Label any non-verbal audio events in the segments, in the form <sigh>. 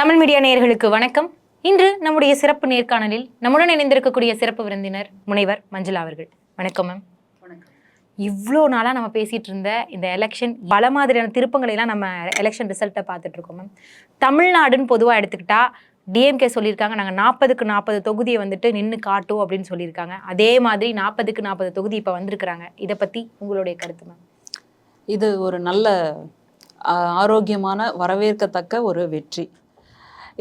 Tamil media நேயர்களுக்கு வணக்கம். இன்று நம்முடைய சிறப்பு நேர்காணலில் நம்முடன் இணைந்திருக்கக்கூடிய சிறப்பு விருந்தினர் முனைவர் மஞ்சுளா அவர்கள். வணக்கம் மேம் இவ்வளோ நாளாக நம்ம பேசிட்டு இருந்த இந்த எலெக்ஷன் பல மாதிரியான திருப்பங்களை எல்லாம் நம்ம எலெக்ஷன் ரிசல்ட்டை பார்த்துட்டு இருக்கோம் மேம் தமிழ்நாடுன்னு பொதுவாக எடுத்துக்கிட்டா டிஎம்கே சொல்லியிருக்காங்க. நாங்கள் நாற்பதுக்கு நாற்பது தொகுதியை வந்துட்டு நின்று காட்டும் அப்படின்னு சொல்லியிருக்காங்க. அதே மாதிரி நாற்பதுக்கு நாற்பது தொகுதி இப்போ வந்திருக்கிறாங்க. இதை பற்றி உங்களுடைய கருத்து மேம் இது ஒரு நல்ல ஆரோக்கியமான வரவேற்கத்தக்க ஒரு வெற்றி.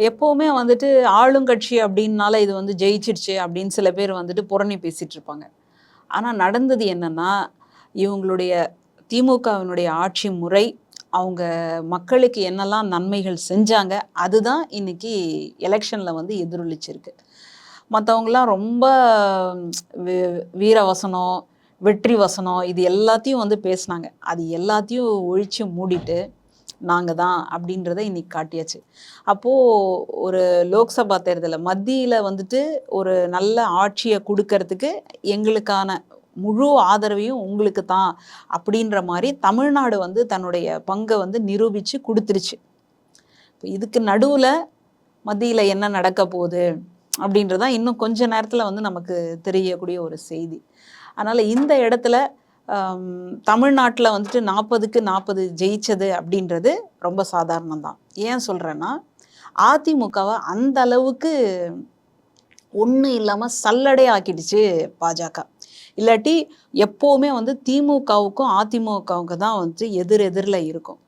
எப்போவுமே வந்துட்டு ஆளுங்கட்சி அப்படின்னால இது வந்து ஜெயிச்சிடுச்சு அப்படின்னு சில பேர் வந்துட்டு புறணி பேசிகிட்டு இருப்பாங்க. ஆனால் நடந்தது என்னன்னா இவங்களுடைய திமுகவினுடைய ஆட்சி முறை அவங்க மக்களுக்கு என்னெல்லாம் நன்மைகள் செஞ்சாங்க அதுதான் இன்றைக்கி எலெக்ஷனில் வந்து எதிரொலிச்சிருக்கு. மற்றவங்களாம் ரொம்ப வீர வசனம் வெற்றி வசனம் இது எல்லாத்தையும் வந்து பேசுனாங்க. அது எல்லாத்தையும் ஒழித்து மூடிட்டு நாங்கள் தான் அப்படின்றத இன்னைக்கு காட்டியாச்சு. அப்போது ஒரு லோக்சபா தேர்தலில் மத்தியில் வந்துட்டு ஒரு நல்ல ஆட்சியை கொடுக்கறதுக்கு எங்களுக்கான முழு ஆதரவையும் உங்களுக்கு தான் அப்படின்ற மாதிரி தமிழ்நாடு வந்து தன்னுடைய பங்கை வந்து நிரூபித்து கொடுத்துருச்சு. இப்போ இதுக்கு நடுவில் மத்தியில் என்ன நடக்க போகுது அப்படின்றதான் இன்னும் கொஞ்ச நேரத்தில் வந்து நமக்கு தெரியக்கூடிய ஒரு செய்தி. அதனால் இந்த இடத்துல தமிழ்நாட்டில் வந்துட்டு நாற்பதுக்கு நாற்பது ஜெயிச்சது அப்படின்றது ரொம்ப சாதாரணம் தான் ஏன் சொல்கிறேன்னா அதிமுகவை அந்த அளவுக்கு ஒன்றும் இல்லாமல் சல்லடை ஆக்கிடுச்சு பாஜக. இல்லாட்டி எப்போவுமே வந்து திமுகவுக்கும் அதிமுகவுக்கு தான் வந்து எதிர் எதிரில் இருக்கும்.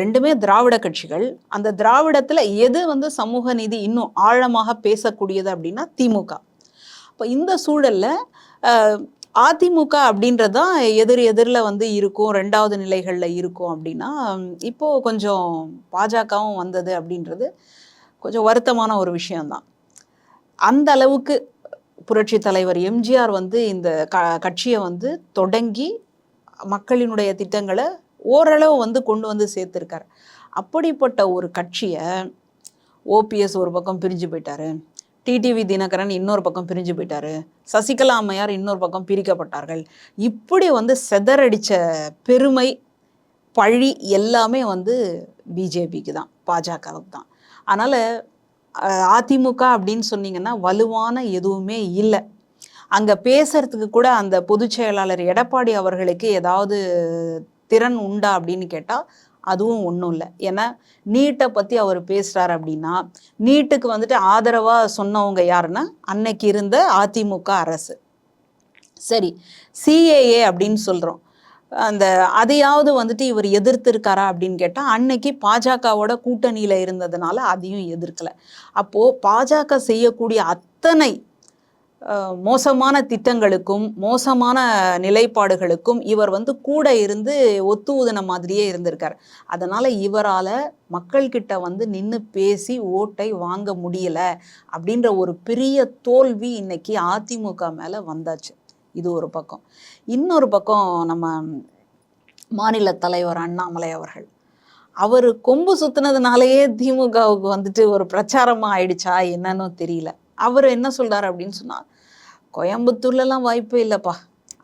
ரெண்டுமே திராவிட கட்சிகள். அந்த திராவிடத்தில் எது வந்து சமூக நீதி இன்னும் ஆழமாக பேசக்கூடியது அப்படின்னா திமுக. இப்போ இந்த சூழலில் அதிமுக அப்படின்றது தான் எதிர் எதிரில் வந்து இருக்கும் ரெண்டாவது நிலைகளில் இருக்கும் அப்படின்னா இப்போது கொஞ்சம் பாஜகவும் வந்தது அப்படின்றது கொஞ்சம் வருத்தமான ஒரு விஷயம்தான். அந்த அளவுக்கு புரட்சி தலைவர் எம்ஜிஆர் வந்து இந்த க கட்சியை வந்து தொடங்கி மக்களினுடைய திட்டங்களை ஓரளவு வந்து கொண்டு வந்து சேர்த்துருக்காரு. அப்படிப்பட்ட ஒரு கட்சியை ஓபிஎஸ் ஒரு பக்கம் பிரிஞ்சு போயிட்டாரு. டிடிவி தினகரன் இன்னொரு பக்கம் பிரிஞ்சு போயிட்டாரு. சசிகலா அம்மையார் இன்னொரு பக்கம் பிரிக்கப்பட்டார்கள். இப்படி வந்து செதறடித்த பெருமை பழி எல்லாமே வந்து பிஜேபிக்கு தான் பாஜகவுக்கு தான். அதனால் அதிமுக அப்படின்னு சொன்னீங்கன்னா வலுவான எதுவுமே இல்லை. அங்கே பேசுறதுக்கு கூட அந்த பொதுச் செயலாளர் எடப்பாடி அவர்களுக்கு ஏதாவது திறன் உண்டா அப்படின்னு கேட்டால் அதுவும் ஒன்றும் இல்லை. ஏன்னா நீட்டை பற்றி அவர் பேசுகிறார் அப்படின்னா நீட்டுக்கு வந்துட்டு ஆதரவாக சொன்னவங்க யாருன்னா அன்னைக்கு இருந்த அதிமுக அரசு. சரி சிஏஏ அப்படின்னு சொல்கிறோம் அந்த அதையாவது வந்துட்டு இவர் எதிர்த்திருக்காரா அப்படின்னு கேட்டால் அன்னைக்கு பாஜகவோட கூட்டணியில் இருந்ததுனால அதையும் எதிர்க்கலை. அப்போது பாஜக செய்யக்கூடிய அத்தனை மோசமான திட்டங்களுக்கும் மோசமான நிலைப்பாடுகளுக்கும் இவர் வந்து கூட இருந்து ஒத்து ஊதின மாதிரியே இருந்திருக்கார். அதனால் இவரால் மக்கள்கிட்ட வந்து நின்று பேசி ஓட்டை வாங்க முடியல அப்படின்ற ஒரு பெரிய தோல்வி இன்னைக்கு அதிமுக மேலே வந்தாச்சு. இது ஒரு பக்கம். இன்னொரு பக்கம் நம்ம மாநில தலைவர் அண்ணாமலை அவர்கள். அவர் கொம்பு சுத்தினதுனாலேயே திமுகவுக்கு வந்துட்டு ஒரு பிரச்சாரமாக ஆயிடுச்சா என்னன்னு தெரியல. அவர் என்ன சொல்கிறார் அப்படின்னு சொன்னால் கோயம்புத்தூர்லலாம் வாய்ப்பே இல்லைப்பா.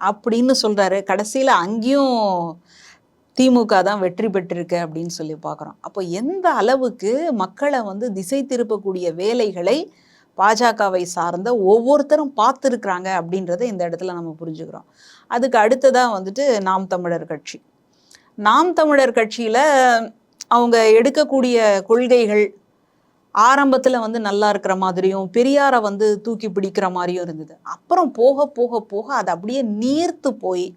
அப்படின்னு சொல்கிறாரு கடைசியில் அங்கேயும் திமுக தான் வெற்றி பெற்றிருக்கு அப்படின்னு சொல்லி பார்க்குறோம். அப்போ எந்த அளவுக்கு மக்களை வந்து திசை திருப்பக்கூடிய வேலைகளை பாஜகவை சார்ந்த ஒவ்வொருத்தரும் பார்த்துருக்குறாங்க அப்படின்றத இந்த இடத்துல நம்ம புரிஞ்சுக்கிறோம். அதுக்கு அடுத்ததாக வந்துட்டு நாம் தமிழர் கட்சி. நாம் தமிழர் கட்சியில் அவங்க எடுக்கக்கூடிய கொள்கைகள் ஆரம்பத்தில் வந்து நல்லா இருக்கிற மாதிரியும் பெரியாரை வந்து தூக்கி பிடிக்கிற மாதிரியும் இருந்தது. அப்புறம் போக போக போக அது அப்படியே நீர்த்து போய்.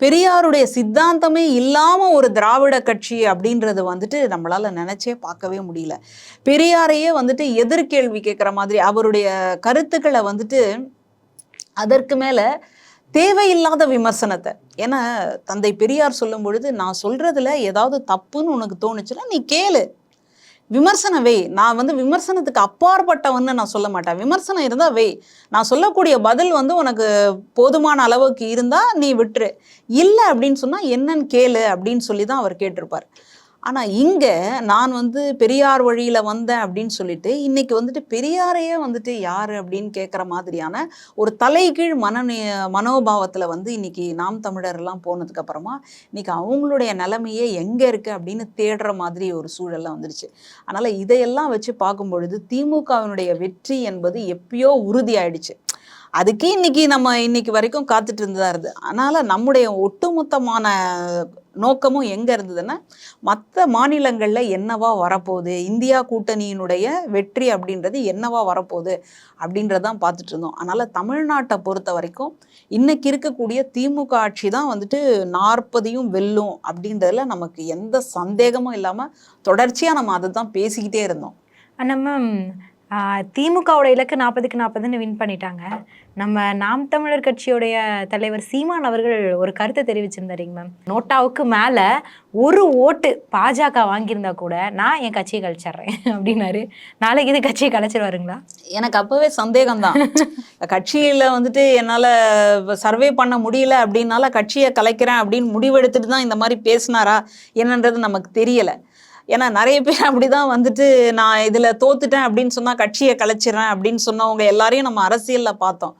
பெரியாருடைய சித்தாந்தமே இல்லாமல் ஒரு திராவிட கட்சி அப்படின்றது வந்துட்டு நம்மளால் நினச்சே பார்க்கவே முடியல. பெரியாரையே வந்துட்டு எதிர்கேள்வி கேட்குற மாதிரி அவருடைய கருத்துக்களை வந்துட்டு அதற்கு மேலே தேவையில்லாத விமர்சனத்தை. ஏன்னா தந்தை பெரியார் சொல்லும் பொழுது நான் சொல்றதுல ஏதாவது தப்புன்னு உனக்கு தோணுச்சுன்னா நீ கேளு. விமர்சனம் வை. நான் வந்து விமர்சனத்துக்கு அப்பாற்பட்டவன்னு நான் சொல்ல மாட்டேன். விமர்சனம் இருந்தால் வை. நான் சொல்லக்கூடிய பதில் வந்து உனக்கு போதுமான அளவுக்கு இருந்தால் நீ விட்டுரு. இல்லை அப்படின்னு சொன்னால் என்னன்னு கேளு அப்படின்னு சொல்லி தான் அவர் கேட்டிருப்பார். ஆனால் இங்கே நான் வந்து பெரியார் வழியில் வந்தேன் அப்படின்னு சொல்லிட்டு இன்னைக்கு வந்துட்டு பெரியாரையே வந்துட்டு யார் அப்படின்னு கேட்குற மாதிரியான ஒரு தலைகீழ் மன மனோபாவத்தில் வந்து இன்னைக்கு நாம் தமிழர் எல்லாம் போனதுக்கு இன்னைக்கு அவங்களுடைய நிலைமையே எங்கே இருக்குது அப்படின்னு தேடுற மாதிரி ஒரு சூழல்லாம் வந்துருச்சு. அதனால் இதையெல்லாம் வச்சு பார்க்கும் பொழுது திமுகவினுடைய வெற்றி என்பது எப்பயோ உறுதியாயிடுச்சு. அதுக்கே இன்னைக்கு நம்ம இன்னைக்கு வரைக்கும் காத்துட்டு இருந்ததா இருது அதனால நம்முடைய ஒட்டுமொத்தமான நோக்கமும் எங்க இருந்ததுன்னா மற்ற மாநிலங்கள்ல என்னவா வரப்போகுது இந்தியா கூட்டணியினுடைய வெற்றி அப்படின்றது என்னவா வரப்போகுது அப்படின்றதான் பார்த்துட்டு இருந்தோம். அதனால தமிழ்நாட்டை பொறுத்த வரைக்கும் இன்னைக்கு இருக்கக்கூடிய திமுக ஆட்சி தான் வந்துட்டு நாற்பதையும் வெல்லும் அப்படின்றதுல நமக்கு எந்த சந்தேகமும் இல்லாம தொடர்ச்சியா நம்ம அதை தான் பேசிக்கிட்டே இருந்தோம். ஆனால் மேம் திமுகவோட இலக்கு நாற்பதுக்கு நாற்பதுன்னு வின் பண்ணிட்டாங்க. நம்ம நாம் தமிழர் கட்சியுடைய தலைவர் சீமான் அவர்கள் ஒரு கருத்தை தெரிவிச்சிருந்தாருங்க மேம் நோட்டாவுக்கு மேலே ஒரு ஓட்டு பாஜக வாங்கியிருந்தா கூட நான் என் கட்சியை கழிச்சிட்றேன் <laughs> அப்படின்னாரு. நாளைக்கு இது கட்சியை கழிச்சிருவாருங்களா எனக்கு அப்போவே சந்தேகம்தான். <laughs> கட்சியில் வந்துட்டு என்னால் சர்வே பண்ண முடியல அப்படின்னால கட்சியை கலைக்கிறேன் அப்படின்னு முடிவெடுத்துட்டு தான் இந்த மாதிரி பேசினாரா என்னன்றது நமக்கு தெரியலை. ஏன்னா நிறைய பேர் அப்படிதான் வந்துட்டு நான் இதுல தோத்துட்டேன் அப்படின்னு சொன்னா கட்சியை கலைச்சிடறேன் அப்படின்னு சொன்னவங்க எல்லாரையும் நம்ம அரசியல்ல பார்த்தோம்.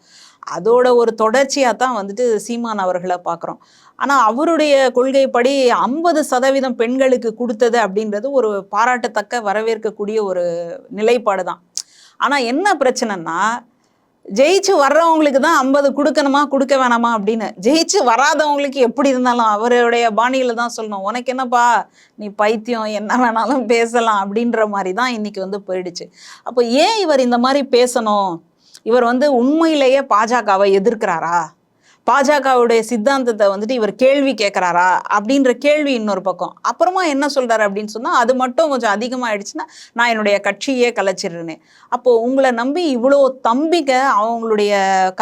அதோட ஒரு தொடர்ச்சியா தான் வந்துட்டு சீமான் அவர்களை பார்க்குறோம். ஆனா அவருடைய கொள்கைப்படி ஐம்பது சதவீதம் பெண்களுக்கு கொடுத்தது அப்படின்றது ஒரு பாராட்டத்தக்க வரவேற்கக்கூடிய ஒரு நிலைப்பாடு தான் ஆனா என்ன பிரச்சனைன்னா ஜெயிச்சு வர்றவங்களுக்கு தான் ஐம்பது கொடுக்கணுமா கொடுக்க வேணாமா அப்படின்னு. ஜெயிச்சு வராதவங்களுக்கு எப்படி இருந்தாலும் அவருடைய பாணியில தான் சொல்லணும். உனக்கு என்னப்பா நீ பைத்தியம் என்ன வேணாலும் பேசலாம் அப்படின்ற மாதிரி தான் இன்னைக்கு வந்து போயிடுச்சு. அப்போ ஏன் இவர் இந்த மாதிரி பேசணும்? இவர் வந்து உண்மையிலேயே பாஜகவை எதிர்க்கிறாரா? பாஜகவுடைய சித்தாந்தத்தை வந்துட்டு இவர் கேள்வி கேட்குறாரா அப்படின்ற கேள்வி இன்னொரு பக்கம். அப்புறமா என்ன சொல்கிறாரு அப்படின்னு சொன்னால் அது மட்டும் கொஞ்சம் அதிகமாகிடுச்சுன்னா நான் என்னுடைய கட்சியே கலைச்சிடுறேனே. அப்போது உங்களை நம்பி இவ்வளோ தம்பிக அவங்களுடைய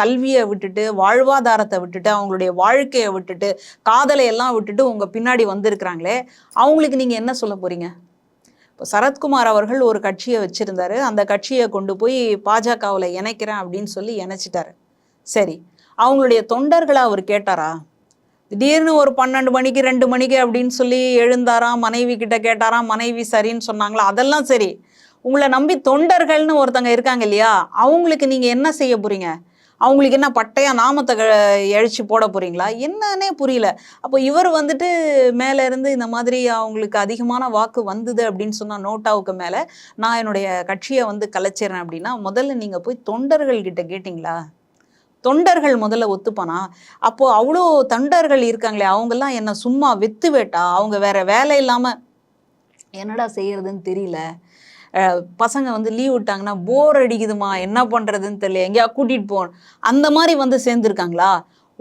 கல்வியை விட்டுட்டு வாழ்வாதாரத்தை விட்டுட்டு அவங்களுடைய வாழ்க்கையை விட்டுட்டு காதலை எல்லாம் விட்டுட்டு உங்கள் பின்னாடி வந்திருக்கிறாங்களே அவங்களுக்கு நீங்கள் என்ன சொல்ல போகிறீங்க இப்போ சரத்குமார் அவர்கள் ஒரு கட்சியை வச்சுருந்தாரு. அந்த கட்சியை கொண்டு போய் பாஜகவில் இணைக்கிறேன் அப்படின்னு சொல்லி இணைச்சிட்டாரு. சரி அவங்களுடைய தொண்டர்களை அவர் கேட்டாரா? திடீர்னு ஒரு பன்னெண்டு மணிக்கு ரெண்டு மணிக்கு அப்படின்னு சொல்லி எழுந்தாராம் மனைவி கிட்ட கேட்டாராம் மனைவி சரின்னு சொன்னாங்களா? அதெல்லாம் சரி. உங்களை நம்பி தொண்டர்கள்னு ஒருத்தங்க இருக்காங்க இல்லையா? அவங்களுக்கு நீங்கள் என்ன செய்ய போறீங்க? அவங்களுக்கு என்ன பட்டையா நாமத்தை எழுச்சி போட போறீங்களா? என்னன்னே புரியல. அப்போ இவர் வந்துட்டு மேலே இருந்து இந்த மாதிரி அவங்களுக்கு அதிகமான வாக்கு வந்தது அப்படின்னு சொன்னால் நோட்டாவுக்கு மேலே நான் என்னுடைய கட்சியை வந்து கலைச்சிடுறேன் அப்படின்னா முதல்ல நீங்கள் போய் தொண்டர்கள்கிட்ட கேட்டிங்களா? தொண்டர்கள் முதல்ல ஒத்துப்பானா? அப்போ அவ்வளோ தொண்டர்கள் இருக்காங்களே அவங்கெல்லாம் என்ன சும்மா வித்து வேட்டா? அவங்க வேற வேலை இல்லாம என்னடா செய்யறதுன்னு தெரியல. பசங்க வந்து லீவ் விட்டாங்கன்னா போர் அடிக்குதுமா? என்ன பண்றதுன்னு தெரியல. எங்கேயா கூட்டிட்டு போ அந்த மாதிரி வந்து சேர்ந்துருக்காங்களா?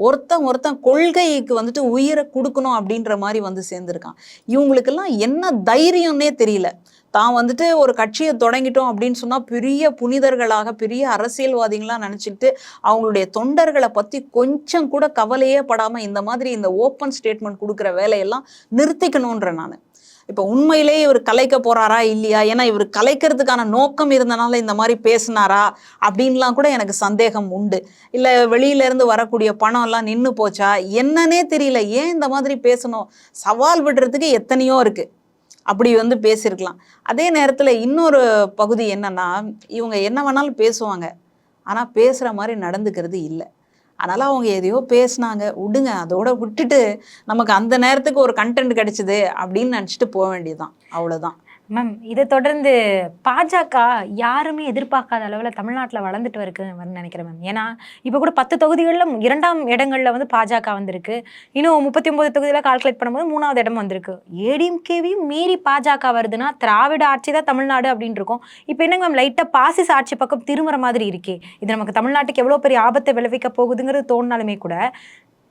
ஒருத்தன் ஒருத்தன் கொள்கைக்கு வந்துட்டு உயிரை கொடுக்கணும் அப்படின்ற மாதிரி வந்து சேர்ந்துருக்கான். இவங்களுக்கெல்லாம் என்ன தைரியம்னே தெரியல. தான் வந்துட்டு ஒரு கட்சியை தொடங்கிட்டோம் அப்படின்னு சொன்னா பெரிய புனிதர்களாக பெரிய அரசியல்வாதிகளாக நினச்சிக்கிட்டு அவங்களுடைய தொண்டர்களை பத்தி கொஞ்சம் கூட கவலையே படாமல் இந்த மாதிரி இந்த ஓப்பன் ஸ்டேட்மெண்ட் கொடுக்குற வேலையெல்லாம் நிறுத்திக்கணுன்ற நான். இப்போ உண்மையிலேயே இவர் கலைக்க போறாரா இல்லையா? ஏன்னா இவர் கலைக்கிறதுக்கான நோக்கம் இருந்தனால இந்த மாதிரி பேசினாரா? அப்படின்லாம் கூட எனக்கு சந்தேகம் உண்டு. இல்லை வெளியில இருந்து வரக்கூடிய பணம் எல்லாம் நின்னு போச்சா? என்னன்னே தெரியல. ஏன் இந்த மாதிரி பேசணும்? சவால் விடுறதுக்கு எத்தனையோ இருக்கு. அப்படி வந்து பேசியிருக்கலாம். அதே நேரத்தில் இன்னொரு பகுதி என்னன்னா இவங்க என்ன வேணாலும் பேசுவாங்க. ஆனால் பேசுகிற மாதிரி நடந்துக்கிறது இல்லை. அதனால அவங்க எதையோ பேசினாங்க. விடுங்க அதோட விட்டுட்டு நமக்கு அந்த நேரத்துக்கு ஒரு கண்டென்ட் கிடைச்சிது அப்படின்னு நினச்சிட்டு போக வேண்டியதுதான். அவ்வளோதான் மேம் இதை தொடர்ந்து பாஜக யாருமே எதிர்பார்க்காத அளவில் தமிழ்நாட்டில் வளர்ந்துட்டு வருக்குன்னு நினைக்கிறேன் மேம் ஏன்னா இப்போ கூட பத்து தொகுதிகளில் இரண்டாம் இடங்களில் வந்து பாஜக வந்திருக்கு. இன்னும் முப்பத்தி ஒன்பது தொகுதியில் கால்குலேட் பண்ணும்போது மூணாவது இடம் வந்திருக்கு. ஏடிஎம்கேவையும் மீறி பாஜக வருதுன்னா திராவிட ஆட்சி தான் தமிழ்நாடு அப்படின்னு இருக்கும். இப்போ என்னங்க மேம் லைட்டாக பாசிஸ் ஆட்சி பக்கம் திரும்புற மாதிரி இருக்கே. இது நமக்கு தமிழ்நாட்டுக்கு எவ்வளோ பெரிய ஆபத்தை விளைவிக்க போகுதுங்கிறது தோணினாலுமே கூட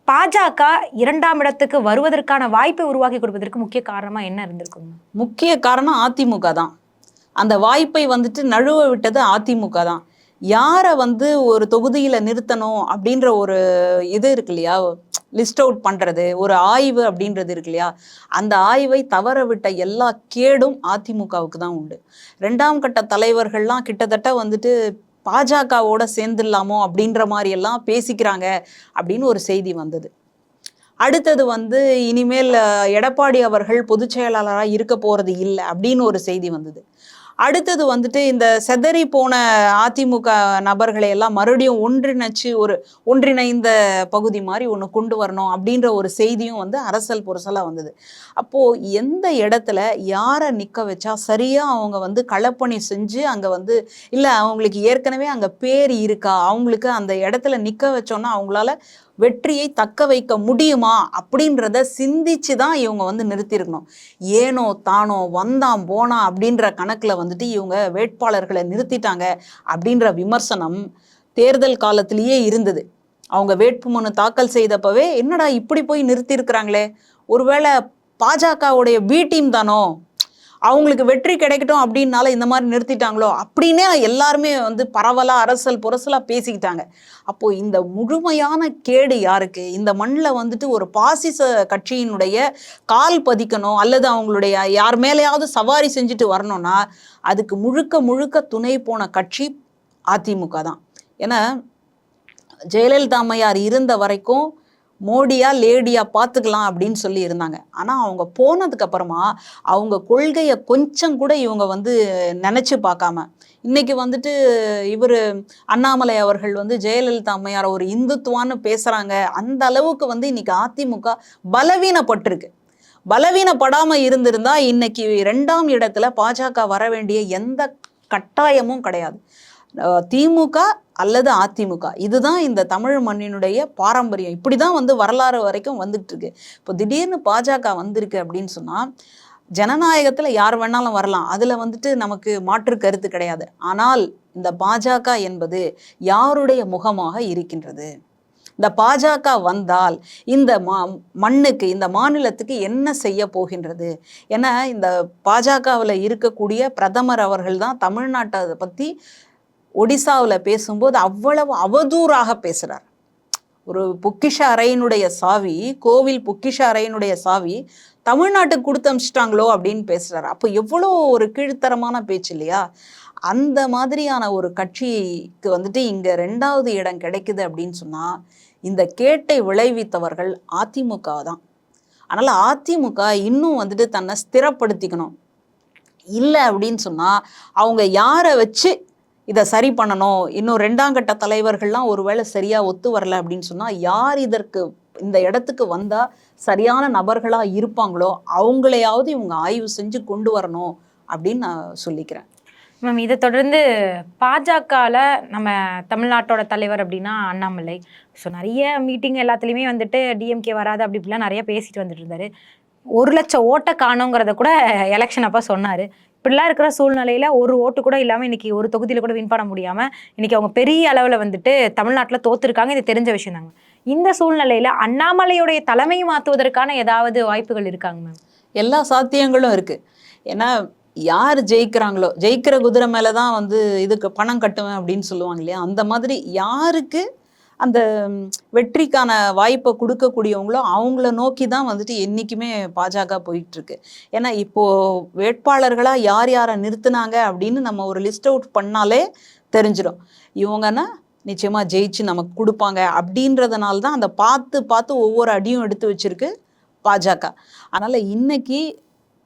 பாஜக இரண்டாம் இடத்துக்கு வருவதற்கான வாய்ப்பை உருவாக்கி கொடுப்பதற்கு முக்கிய காரணமாக என்ன இருந்திருக்கும்? முக்கிய காரணம் அதிமுக தான். அந்த வாய்ப்பை வந்துட்டு நழுவ விட்டது அதிமுக தான். யாரை வந்து ஒரு தொகுதியில் நிறுத்தணும் அப்படின்ற ஒரு இது இருக்கு இல்லையா? லிஸ்ட் அவுட் பண்ணுறது ஒரு ஆய்வு அப்படின்றது இருக்கு இல்லையா? அந்த ஆய்வை தவற விட்ட எல்லா கேடும் அதிமுகவுக்கு தான் உண்டு. ரெண்டாம் கட்ட தலைவர்கள்லாம் கிட்டத்தட்ட வந்துட்டு பாஜகவோட சேர்ந்துடலாமோ அப்படின்ற மாதிரி எல்லாம் பேசிக்கிறாங்க அப்படின்னு ஒரு செய்தி வந்தது. அடுத்தது வந்து இனிமேல் எடப்பாடி அவர்கள் பொதுச் செயலாளராக இருக்க போகிறது இல்லை அப்படின்னு ஒரு செய்தி வந்தது. அடுத்தது வந்துட்டு இந்த செதறி போன அதிமுக நபர்களை எல்லாம் மறுபடியும் ஒன்றிணைச்சு ஒரு ஒன்றிணைந்த பகுதி மாதிரி ஒன்று கொண்டு வரணும் அப்படின்ற ஒரு செய்தியும் வந்து அரசல் புரசலாக வந்தது. அப்போது எந்த இடத்துல யாரை நிற்க வச்சா சரியாக அவங்க வந்து களப்பணி செஞ்சு அங்கே வந்து இல்லை அவங்களுக்கு ஏற்கனவே அங்கே பேர் இருக்கா? அவங்களுக்கு அந்த இடத்துல நிற்க வச்சோன்னா அவங்களால வெற்றியை தக்க வைக்க முடியுமா அப்படின்றத சிந்திச்சு தான் இவங்க வந்து நிறுத்தியிருக்கணும். ஏனோ தானோ வந்தான் போனா அப்படின்ற கணக்கில் வந்துட்டு இவங்க வேட்பாளர்களை நிறுத்திட்டாங்க அப்படின்ற விமர்சனம் தேர்தல் காலத்திலேயே இருந்தது. அவங்க வேட்புமனு தாக்கல் செய்தப்பவே என்னடா இப்படி போய் நிறுத்தியிருக்கிறாங்களே? ஒருவேளை பாஜகவுடைய பி டீம் தானோ? அவங்களுக்கு வெற்றி கிடைக்கட்டும் அப்படின்னால இந்த மாதிரி நிறுத்திட்டாங்களோ அப்படின்னே எல்லாருமே வந்து பரவலா அரசல் புரசலா பேசிக்கிட்டாங்க. அப்போ இந்த முழுமையான கேடு யாருக்கு? இந்த மண்ணில் வந்துட்டு ஒரு பாசிச கட்சியினுடைய கால் பதிக்கணும் அல்லது அவங்களுடைய யார் மேலேயாவது சவாரி செஞ்சுட்டு வரணும்னா அதுக்கு முழுக்க முழுக்க துணை போன கட்சி அதிமுக தான். ஏன்னா ஜெயலலிதா அம்மையார் இருந்த வரைக்கும் மோடியா லேடியா பார்த்துக்கலாம் அப்படின்னு சொல்லி இருந்தாங்க. ஆனால் அவங்க போனதுக்கு அப்புறமா அவங்க கொள்கையை கொஞ்சம் கூட இவங்க வந்து நினச்சி பார்க்காம இன்னைக்கு வந்துட்டு இவர் அண்ணாமலை அவர்கள் வந்து ஜெயலலிதா அம்மையார் ஒரு இந்துத்துவான்னு பேசுகிறாங்க அந்த அளவுக்கு வந்து இன்னைக்கு அதிமுக பலவீனப்பட்டிருக்கு. பலவீனப்படாமல் இருந்திருந்தா இன்னைக்கு ரெண்டாம் இடத்துல பாஜக வர வேண்டிய எந்த கட்டாயமும் கிடையாது. திமுக அல்லது அதிமுக. இதுதான் இந்த தமிழ் மண்ணினுடைய பாரம்பரியம். இப்படி தான் வந்து வரலாறு வரைக்கும் வந்துட்டு இருக்கு இப்போ திடீர்னு பாஜக வந்திருக்கு அப்படின்னு சொன்னால் ஜனநாயகத்தில் யார் வேணாலும் வரலாம். அதில் வந்துட்டு நமக்கு மாற்று கருத்து கிடையாது. ஆனால் இந்த பாஜக என்பது யாருடைய முகமாக இருக்கின்றது? இந்த பாஜக வந்தால் இந்த மா மண்ணுக்கு இந்த மாநிலத்துக்கு என்ன செய்ய போகின்றது? ஏன்னா இந்த பாஜகவில் இருக்கக்கூடிய பிரதமர் அவர்கள் தான் தமிழ்நாட்டை பற்றி ஒடிசாவில் பேசும்போது அவ்வளவு அவதூறாக பேசுகிறார் ஒரு பொக்கிஷ அறையினுடைய சாவி கோவில் பொக்கிஷ அறையினுடைய சாவி தமிழ்நாட்டுக்கு கொடுத்து அமிச்சிட்டாங்களோ அப்படின்னு பேசுகிறார் அப்போ எவ்வளோ ஒரு கீழ்த்தரமான பேச்சு இல்லையா? அந்த மாதிரியான ஒரு கட்சிக்கு வந்துட்டு இங்கே ரெண்டாவது இடம் கிடைக்குது அப்படின்னு சொன்னால் இந்த கேட்டை விளைவித்தவர்கள் அதிமுக தான். அதனால் அதிமுக இன்னும் வந்துட்டு தன்னை ஸ்திரப்படுத்திக்கணும். இல்லை அப்படின்னு சொன்னால் அவங்க யாரை வச்சு இதை சரி பண்ணணும். இன்னும் ரெண்டாம் கட்ட தலைவர்கள்லாம் ஒருவேளை சரியாக ஒத்து வரல அப்படின்னு சொன்னால் யார் இதற்கு இந்த இடத்துக்கு வந்தால் சரியான நபர்களாக இருப்பாங்களோ அவங்களையாவது இவங்க ஆய்வு செஞ்சு கொண்டு வரணும் அப்படின்னு நான் சொல்லிக்கிறேன். மேம் இதை தொடர்ந்து பாஜகவில் நம்ம தமிழ்நாட்டோட தலைவர் அப்படின்னா அண்ணாமலை. ஸோ நிறைய மீட்டிங் எல்லாத்துலேயுமே வந்துட்டு டிஎம்கே வராது அப்படி இப்படிலாம் நிறைய பேசிட்டு வந்துட்டு இருந்தார். ஒரு லட்சம் ஓட்டை காணோங்கிறத கூட எலெக்ஷன் அப்போ சொன்னார். இப்படிலாம் இருக்கிற சூழ்நிலையில் ஒரு ஓட்டு கூட இல்லாமல் இன்றைக்கி ஒரு தொகுதியில் கூட வின் பண்ண முடியாமல் இன்றைக்கி அவங்க பெரிய அளவில் வந்துட்டு தமிழ்நாட்டில் தோத்துருக்காங்க. இது தெரிஞ்ச விஷயம் தாங்க. இந்த சூழ்நிலையில் அண்ணாமலையுடைய தலைமை மாற்றுவதற்கான ஏதாவது வாய்ப்புகள் இருக்காங்க மேம்? எல்லா சாத்தியங்களும் இருக்குது ஏன்னா யார் ஜெயிக்கிறாங்களோ ஜெயிக்கிற குதிரை மேலே தான் வந்து இதுக்கு பணம் கட்டுவேன் அப்படின்னு சொல்லுவாங்க இல்லையா? அந்த மாதிரி யாருக்கு அந்த வெற்றிக்கான வாய்ப்பை கொடுக்கக்கூடியவங்களோ அவங்கள நோக்கி தான் வந்துட்டு என்றைக்குமே பாஜக போயிட்டுருக்கு. ஏன்னா இப்போது வேட்பாளர்களாக யார் யாரை நிறுத்தினாங்க அப்படின்னு நம்ம ஒரு லிஸ்ட் அவுட் பண்ணாலே தெரிஞ்சிடும் இவங்கன்னா நிச்சயமாக ஜெயிச்சு நமக்கு கொடுப்பாங்க அப்படின்றதுனால தான் அந்த பார்த்து பார்த்து ஒவ்வொரு அடியும் எடுத்து வச்சிருக்கு பாஜக. அதனால் இன்னைக்கு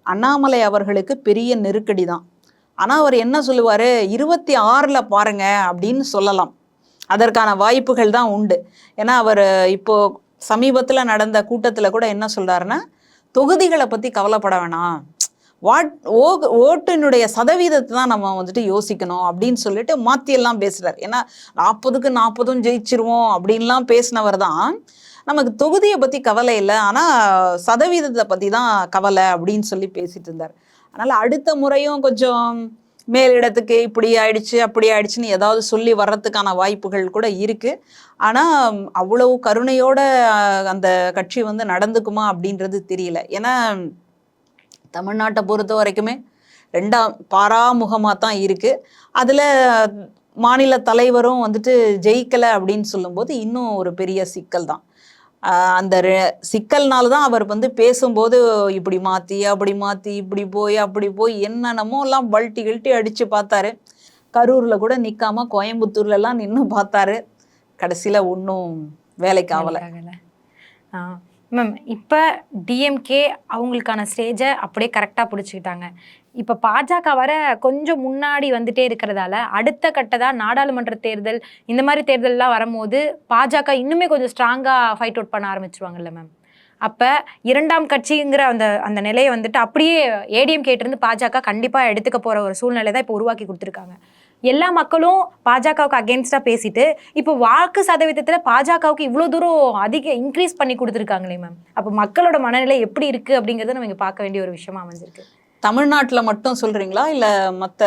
அண்ணாமலை அவர்களுக்கு பெரிய நெருக்கடி தான். ஆனால் அவர் என்ன சொல்லுவார்? இருபத்தி ஆறில் பாருங்க அப்படின்னு சொல்லலாம். அதற்கான வாய்ப்புகள் தான் உண்டு. ஏன்னா அவர் இப்போ சமீபத்தில் நடந்த கூட்டத்தில் கூட என்ன சொல்கிறாருன்னா தொகுதிகளை பற்றி கவலைப்பட வேணாம். வாட் ஓ ஓட்டினுடைய சதவீதத்தை தான் நம்ம வந்துட்டு யோசிக்கணும் அப்படின்னு சொல்லிட்டு மாற்றியெல்லாம் பேசுகிறார் ஏன்னா நாற்பதுக்கு நாற்பதும் ஜெயிச்சிருவோம் அப்படின்லாம் பேசினவர் தான். நமக்கு தொகுதியை பற்றி கவலை இல்லை. ஆனால் சதவீதத்தை பற்றி தான் கவலை அப்படின்னு சொல்லி பேசிட்டு இருந்தார். அதனால் அடுத்த முறையும் கொஞ்சம் மேலிடத்துக்கு இப்படி ஆயிடுச்சு அப்படி ஆயிடுச்சுன்னு ஏதாவது சொல்லி வர்றதுக்கான வாய்ப்புகள் கூட இருக்கு. ஆனால் அவ்வளவு கருணையோட அந்த கட்சி வந்து நடந்துக்குமா அப்படின்றது தெரியல. ஏன்னா தமிழ்நாட்டை பொறுத்த வரைக்குமே ரெண்டாம் பாராமுகமாக தான் இருக்குது அதில் மாநில தலைவரும் வந்துட்டு ஜெயிக்கலை அப்படின்னு சொல்லும்போது இன்னும் ஒரு பெரிய சிக்கல் தான். அந்த ரெ- சிக்கல்னால தான் அவர் வந்து பேசும்போது இப்படி மாற்றி அப்படி மாற்றி இப்படி போய் அப்படி போய் என்னென்னமோ எல்லாம் பல்ட்டி கில்ட்டி அடித்து பார்த்தாரு. கரூரில் கூட நிற்காம கோயம்புத்தூர்ல எல்லாம் நின்று பார்த்தாரு. கடைசியில் ஒன்றும் வேலைக்கு ஆகலை. ஆகல. மேம் இப்போ டிஎம்கே அவங்களுக்கான ஸ்டேஜை அப்படியே கரெக்டாக பிடிச்சிக்கிட்டாங்க. இப்போ பாஜக வர கொஞ்சம் முன்னாடி வந்துட்டே இருக்கிறதால அடுத்த கட்டதா நாடாளுமன்ற தேர்தல் இந்த மாதிரி தேர்தல்லாம் வரும்போது பாஜக இன்னுமே கொஞ்சம் ஸ்ட்ராங்காக ஃபைட் அவுட் பண்ண ஆரம்பிச்சிருவாங்கல்ல மேம் அப்போ இரண்டாம் கட்சிங்கிற அந்த அந்த நிலையை வந்துட்டு அப்படியே ஏடிஎம் கேட்டிருந்து பாஜக கண்டிப்பாக எடுத்துக்க போகிற ஒரு சூழ்நிலை தான் இப்போ உருவாக்கி கொடுத்துருக்காங்க. எல்லா மக்களும் பாஜகவுக்கு அகேன்ஸ்டாக பேசிட்டு இப்போ வாக்கு சதவீதத்தில் பாஜகவுக்கு இவ்வளோ தூரம் அதிக இன்க்ரீஸ் பண்ணி கொடுத்துருக்காங்களே மேம் அப்போ மக்களோட மனநிலை எப்படி இருக்குது அப்படிங்கிறத நம்ம இங்கே பார்க்க வேண்டிய ஒரு விஷயமா அமைஞ்சிருக்கு. தமிழ்நாட்டுல மட்டும் சொல்றீங்களா? இல்ல மத்த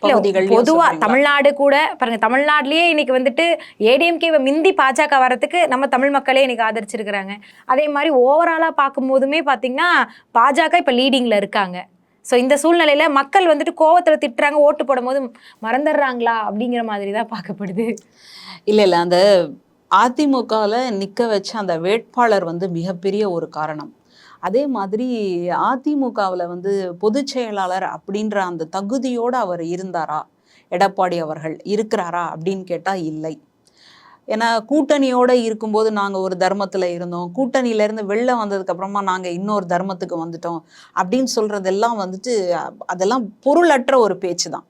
இல்ல, பகுதிகள் பொதுவா தமிழ்நாடு கூட பாருங்க தமிழ்நாட்டிலேயே இன்னைக்கு வந்துட்டு ஏடிஎம்கேவை மிந்தி பாஜக வரதுக்கு நம்ம தமிழ் மக்களே இன்னைக்கு ஆதரிச்சிருக்கிறாங்க. அதே மாதிரி ஓவராலா பார்க்கும்போதுமே பாத்தீங்கன்னா பாஜக இப்ப லீடிங்ல இருக்காங்க. ஸோ இந்த சூழ்நிலையில மக்கள் வந்துட்டு கோவத்துல திட்டுறாங்க ஓட்டு போடும்போது மறந்துடுறாங்களா அப்படிங்கிற மாதிரி தான் பார்க்கப்படுது. இல்ல இல்ல அந்த அதிமுகவில் நிக்க வச்ச அந்த வேட்பாளர் வந்து மிகப்பெரிய ஒரு காரணம். அதே மாதிரி அதிமுகவில் வந்து பொதுச் செயலாளர் அப்படின்ற அந்த தகுதியோடு அவர் இருந்தாரா? எடப்பாடி அவர்கள் இருக்கிறாரா அப்படின்னு கேட்டால் இல்லை. ஏன்னா கூட்டணியோடு இருக்கும்போது நாங்கள் ஒரு தர்மத்தில் இருந்தோம். கூட்டணியிலேருந்து வெளில வந்ததுக்கப்புறமா நாங்கள் இன்னொரு தர்மத்துக்கு வந்துட்டோம் அப்படின்னு சொல்கிறதெல்லாம் வந்துட்டு அதெல்லாம் பொருளற்ற ஒரு பேச்சு தான்.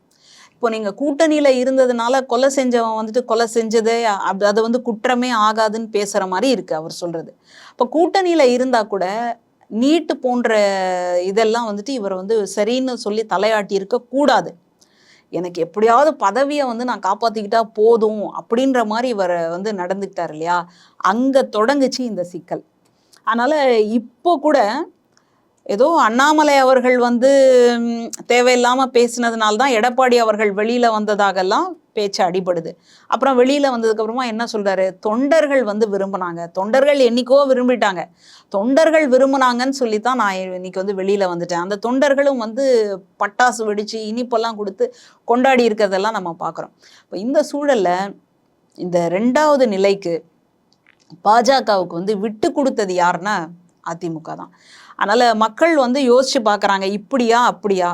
இப்போ நீங்கள் கூட்டணியில் இருந்ததுனால கொலை செஞ்சவன் வந்துட்டு கொலை செஞ்சதே அது அதை வந்து குற்றமே ஆகாதுன்னு பேசுகிற மாதிரி இருக்குது அவர் சொல்கிறது இப்போ கூட்டணியில் இருந்தால் கூட நீட்டு போன்ற இதெல்லாம் வந்துட்டு இவர் வந்து சரின்னு சொல்லி தலையாட்டி இருக்கக்கூடாது எனக்கு எப்படியாவது பதவியை வந்து நான் காப்பாற்றிக்கிட்டா போதும் அப்படின்ற மாதிரி இவர் வந்து நடந்துக்கிட்டார் இல்லையா? அங்கே தொடங்குச்சு இந்த சிக்கல். அதனால் இப்போ கூட ஏதோ அண்ணாமலை அவர்கள் வந்து தேவையில்லாமல் பேசினதுனால தான் எடப்பாடி அவர்கள் வெளியில் வந்ததாகலாம் பேச்சு அடிபடுது. அப்புறம் வெளியில் வந்ததுக்கப்புறமா என்ன சொல்கிறாரு தொண்டர்கள் வந்து விரும்பினாங்க. தொண்டர்கள் என்னைக்கோ விரும்பிட்டாங்க. தொண்டர்கள் விரும்பினாங்கன்னு சொல்லி தான் நான் இன்னைக்கு வந்து வெளியில் வந்துட்டேன். அந்த தொண்டர்களும் வந்து பட்டாசு வெடித்து இனிப்பெல்லாம் கொடுத்து கொண்டாடி இருக்கிறதெல்லாம் நம்ம பார்க்குறோம் இப்போ இந்த சூழலில் இந்த ரெண்டாவது நிலைக்கு பாஜகவுக்கு வந்து விட்டு கொடுத்தது யாருன்னா அதிமுக தான். அதனால் மக்கள் வந்து யோசிச்சு பார்க்குறாங்க இப்படியா அப்படியா?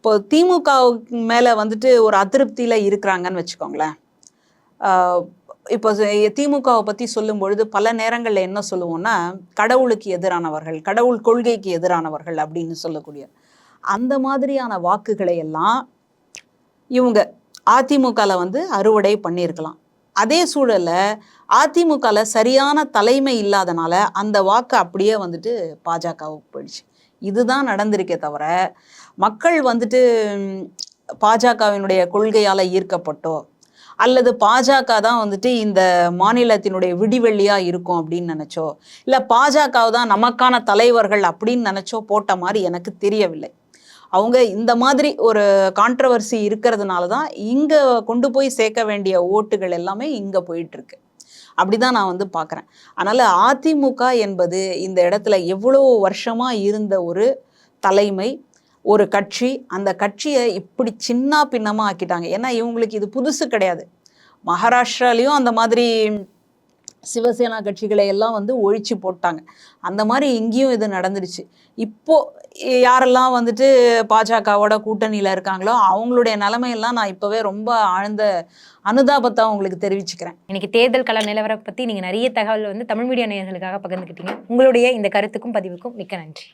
இப்போ திமுக மேலே வந்துட்டு ஒரு அதிருப்தியில் இருக்கிறாங்கன்னு வச்சுக்கோங்களேன். இப்போ திமுகவை பற்றி சொல்லும் பொழுது பல நேரங்களில் என்ன சொல்லுவோம்னா கடவுளுக்கு எதிரானவர்கள் கடவுள் கொள்கைக்கு எதிரானவர்கள் அப்படின்னு சொல்லக்கூடிய அந்த மாதிரியான வாக்குகளை எல்லாம் இவங்க அதிமுகவில் வந்து அறுவடை பண்ணியிருக்கலாம். அதே சூழலில் அதிமுகவில் சரியான தலைமை இல்லாதனால அந்த வாக்கு அப்படியே வந்துட்டு பாஜகவுக்கு போயிடுச்சு. இதுதான் நடந்திருக்கே தவிர மக்கள் வந்துட்டு பாஜகவினுடைய கொள்கையால் ஈர்க்கப்பட்டோ அல்லது பாஜக தான் வந்துட்டு இந்த மாநிலத்தினுடைய விடிவெள்ளியாக இருக்கும் அப்படின்னு நினச்சோ இல்லை பாஜக தான் நமக்கான தலைவர்கள் அப்படின்னு நினச்சோ போட்ட மாதிரி எனக்கு தெரியவில்லை. அவங்க இந்த மாதிரி ஒரு கான்ட்ரவர்சி இருக்கிறதுனால தான் இங்கே கொண்டு போய் சேர்க்க வேண்டிய ஓட்டுகள் எல்லாமே இங்கே போயிட்டுருக்கு. அப்படி தான் நான் வந்து பார்க்குறேன் அதனால் அதிமுக என்பது இந்த இடத்துல எவ்வளோ வருஷமாக இருந்த ஒரு தலைமை ஒரு கட்சி அந்த கட்சியை இப்படி சின்ன பின்னமாக ஆக்கிட்டாங்க. ஏன்னா இவங்களுக்கு இது புதுசு கிடையாது. மகாராஷ்டிராலேயும் அந்த மாதிரி சிவசேனா கட்சிகளை எல்லாம் வந்து ஒழிச்சு போட்டாங்க. அந்த மாதிரி இங்கேயும் இது நடந்துடுச்சு இப்போ யாரெல்லாம் வந்துட்டு பாஜகவோட கூட்டணியில் இருக்காங்களோ அவங்களுடைய நிலைமையெல்லாம் நான் இப்போவே ரொம்ப ஆழ்ந்த அனுதாபத்தை உங்களுக்கு தெரிவிச்சுக்கிறேன். இன்னைக்கு தேர்தல் கள நிலவரம் பற்றி நீங்கள் நிறைய தகவல் வந்து தமிழ் மீடியா நேயர்களுக்காக பகிர்ந்துக்கிட்டீங்க உங்களுடைய இந்த கருத்துக்கும் பதிவுக்கும் மிக்க நன்றி.